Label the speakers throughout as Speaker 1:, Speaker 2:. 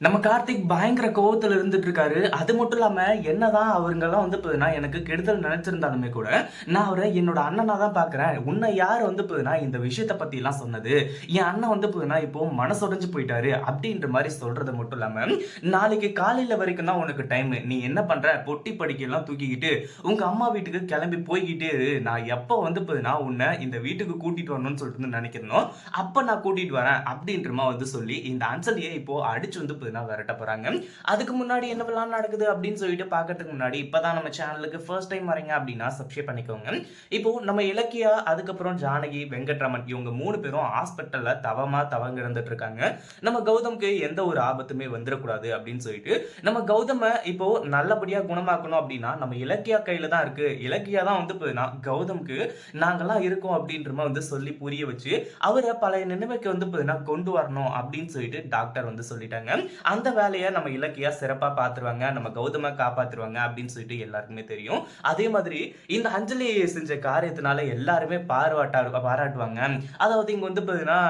Speaker 1: நம்ம கார்த்திக் பயங்கர கோவத்தில் இருந்துட்டு இருக்காரு. அது மட்டும் இல்லாம என்னதான் அவருங்கெல்லாம் வந்து போதுனா எனக்கு கெடுதல் நினைச்சிருந்தாலுமே கூட நான் அவரை என்னோட அண்ணனா தான் பாக்குறேன் உன்னை யார் வந்து போதுனா இந்த விஷயத்த பத்தி எல்லாம் சொன்னது? என் அண்ணன் வந்து போதுனா இப்போ மனசுடைஞ்சு போயிட்டாரு அப்படின்ற மாதிரி சொல்றது மட்டும் இல்லாம நாளைக்கு காலையில வரைக்கும் தான் உனக்கு டைம் நீ என்ன பண்ற? பொட்டி படிக்கலாம் தூக்கிக்கிட்டு உங்க அம்மா வீட்டுக்கு கிளம்பி போய்கிட்டே இரு. நான் எப்போ வந்து போதுனா உன்னை இந்த வீட்டுக்கு கூட்டிட்டு வரணும்னு சொல்லிட்டு நினைக்கிறனோ அப்ப நான் கூட்டிட்டு வரேன் அப்படின்றமா வந்து சொல்லி இந்த அஞ்சலியை இப்போ அடிச்சு வந்து போதுனா விரட்ட போறாங்க. அதுக்கு முன்னாடி என்னவெல்லாம் நடக்குது அப்படின்னு சொல்லிட்டு பார்க்கறதுக்கு முன்னாடி இப்பதான் நம்ம சேனலுக்கு ஃபர்ஸ்ட் டைம் வரீங்க அப்படின்னா சப்ஸ்கிரைப் பண்ணிக்கோங்க. இப்போ நம்ம இலக்கியா அதுக்கப்புறம் ஜானகி வெங்கட்ராமன் இவங்க மூணு பேரும் ஹாஸ்பிட்டலில் தவமாக தவங்க இருந்துட்டு இருக்காங்க நம்ம கௌதம்க்கு எந்த ஒரு ஆபத்துமே வந்துடக்கூடாது அப்படின்னு சொல்லிட்டு நம்ம கௌதமை இப்போ நல்லபடியாக குணமாக்கணும் அப்படின்னா நம்ம இலக்கியா கையில் தான் இருக்கு. இலக்கியா தான் வந்து இப்போ கௌதம்க்கு நாங்கள்லாம் இருக்கோம் அப்படின்ற மாதிரி வந்து சொல்லி புரிய வச்சு அவரை பழைய நினைவுக்கு வந்து இப்போ கொண்டு வரணும் அப்படின்னு சொல்லிட்டு டாக்டர் வந்து சொல்லிட்டாங்க. அந்த வேலையை நம்ம இலக்கியா சிறப்பா பார்த்துருவாங்க நம்ம கௌதம காப்பாத்துருவாங்க அப்படின்னு சொல்லிட்டு எல்லாருக்குமே தெரியும். அதே மாதிரி இந்த அஞ்சலி செஞ்ச காரியத்தினால எல்லாருமே பாராட்டா பாராட்டுவாங்க. அதாவது இங்க வந்து பார்த்தீங்கன்னா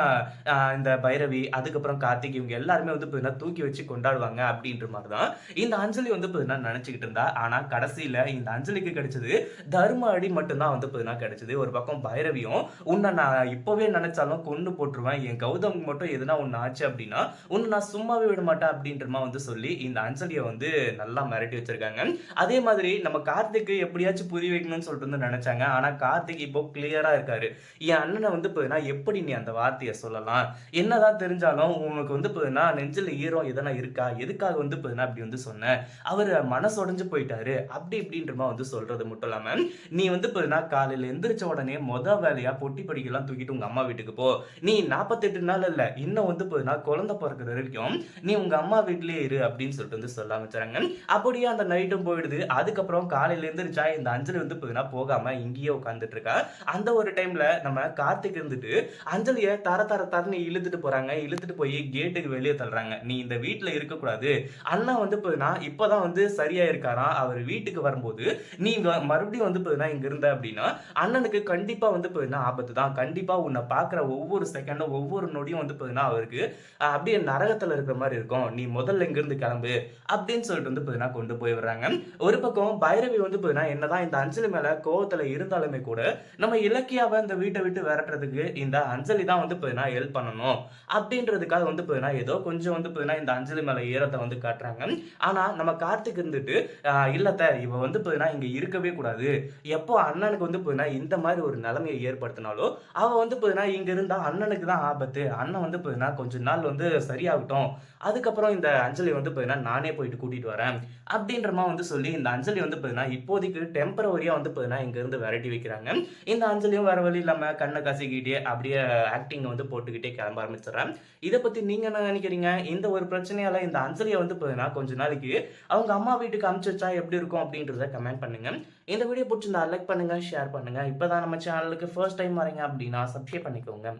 Speaker 1: இந்த பைரவி அதுக்கப்புறம் கார்த்திக் இவங்க எல்லாருமே வந்து பார்த்தீங்கன்னா தூக்கி வச்சு கொண்டாடுவாங்க அப்படின்ற மாதிரி தான் இந்த அஞ்சலி வந்து பார்த்தீங்கன்னா நினைச்சுக்கிட்டு இருந்தா. ஆனா கடைசியில இந்த அஞ்சலிக்கு கிடைச்சது தர்ம அடி மட்டும்தான் வந்து பார்த்தீங்கன்னா கிடைச்சது. ஒரு பக்கம் பைரவியும் உன்னை நான் இப்பவே நினைச்சாலும் கொண்டு போட்டுருவேன். என் கௌதம் மட்டும் எதுனா ஒன்று ஆச்சு அப்படின்னா உன்னை நான் சும்மாவே விட மாட்டேன். மாட்டா அப்படின்றமா வந்து சொல்லி இந்த அஞ்சலியை வந்து நல்லா மிரட்டி வச்சிருக்காங்க. அதே மாதிரி நம்ம கார்த்திக்கு எப்படியாச்சும் புரிய வைக்கணும்னு சொல்லிட்டு வந்து நினைச்சாங்க. ஆனா கார்த்திக் இப்போ கிளியரா இருக்காரு. என் அண்ணனை வந்து போதுனா எப்படி நீ அந்த வார்த்தையை சொல்லலாம்? என்னதான் தெரிஞ்சாலும் உனக்கு வந்து போதுனா நெஞ்சில் ஈரம் எதனா இருக்கா? எதுக்காக வந்து போதுனா அப்படி வந்து சொன்ன? அவர் மனசு உடைஞ்சு போயிட்டாரு. அப்படி இப்படின்றமா வந்து சொல்றது மட்டும் இல்லாம நீ வந்து போதுனா காலையில எந்திரிச்ச உடனே மொத வேலையா பொட்டி படிக்கலாம் தூக்கிட்டு உங்க அம்மா வீட்டுக்கு போ. நீ நாற்பத்தெட்டு நாள் இல்ல இன்னும் வந்து போதுனா குழந்தை பிறக்கிற வரைக்கும் நீ உங்க அம்மா வீட்லயே இரு அப்படின்னு சொல்லிட்டு வந்து சொல்ல ஆரம்பிச்சாங்க. அப்படியே அந்த நைட்டும் போயிடுது. அதுக்கப்புறம் காலையில எந்திரிச்சா இந்த அஞ்சலி வந்து போதுனா போகாம இங்கேயே உட்காந்துட்டு இருக்கா. அந்த ஒரு டைம்ல நம்ம கார்த்திக் இருந்துட்டு அஞ்சலிய தர தர தரன்னு இழுத்துட்டு போறாங்க. இழுத்துட்டு போய் கேட்டுக்கு வெளியே தள்ளுறாங்க. நீ இந்த வீட்டுல இருக்கக்கூடாது. அண்ணா வந்து போதுனா இப்பதான் வந்து சரியா இருக்காராம் அவர் வீட்டுக்கு வரும்போது நீ மறுபடியும் வந்து போதுனா இங்க இருந்த அப்படின்னா அண்ணனுக்கு கண்டிப்பா வந்து போதுனா ஆபத்து தான். கண்டிப்பா உன்னை பாக்குற ஒவ்வொரு செகண்டும் ஒவ்வொரு நொடியும் வந்து போதுனா அவருக்கு அப்படியே நரகத்துல இருக்கிற மாதிரி இருக்கும். நீ முதல்ல இங்கிருந்து கிளம்பு அப்படின்னு சொல்லிட்டு வந்து போதுனா கொண்டு போய் விடுறாங்க. ஒரு பக்கம் பைரவி வந்து போதுனா என்னதான் இந்த அஞ்சலி மேல கோவத்துல இருந்தாலுமே கூட நம்ம இலக்கியாவை இந்த வீட்டை விட்டு விரட்டுறதுக்கு இந்த அஞ்சலி தான் வந்து போதுனா ஹெல்ப் பண்ணணும். அப்படின்றதுக்காக வந்து போதுனா ஏதோ கொஞ்சம் வந்து போதுனா இந்த அஞ்சலி மேல ஈரத்தை வந்து காட்டுறாங்க. ஆனா நம்ம கார்த்திக் இருந்துட்டு இல்லத்த இவ வந்து போதுனா இங்க இருக்கவே கூடாது. எப்போ அண்ணனுக்கு வந்து போதுனா இந்த மாதிரி ஒரு நிலைமையை ஏற்படுத்தினாலோ அவ வந்து போதுனா இங்க இருந்தா அண்ணனுக்கு தான் ஆபத்து. அண்ணன் வந்து போதுனா கொஞ்ச நாள் வந்து சரியாகட்டும். அதுக்கு அதுக்கப்புறம் இந்த அஞ்சலி வந்து பார்த்தீங்கன்னா நானே போயிட்டு கூட்டிகிட்டு வரேன் அப்படின்ற மாதிரி வந்து சொல்லி இந்த அஞ்சலி வந்து பார்த்தீங்கன்னா இப்போதைக்கு டெம்பரவரியாக வந்து பார்த்தீங்கன்னா இங்கேருந்து வெரைட்டி விரட்டி வைக்கிறாங்க. இந்த அஞ்சலியும் வேறு வழி இல்லாமல் கண்ணை கசிக்கிட்டே அப்படியே ஆக்டிங்கை வந்து போட்டுக்கிட்டே கிளம்ப ஆரம்பிச்சிடுறேன். இதை பற்றி நீங்கள் என்ன நினைக்கிறீங்க? இந்த ஒரு பிரச்சனையால் இந்த அஞ்சலியை வந்து பார்த்தீங்கன்னா கொஞ்ச நாளைக்கு அவங்க அம்மா வீட்டுக்கு அமுச்சு வச்சா எப்படி இருக்கும் அப்படின்றத கமெண்ட் பண்ணுங்க. இந்த வீடியோ பிடிச்சிருந்தா லைக் பண்ணுங்கள் ஷேர் பண்ணுங்கள் இப்போ தான் நம்ம சேனலுக்கு ஃபர்ஸ்ட் டைம் வரீங்க அப்படின்னா சப்ஸ்கிரைப் பண்ணிக்கோங்க.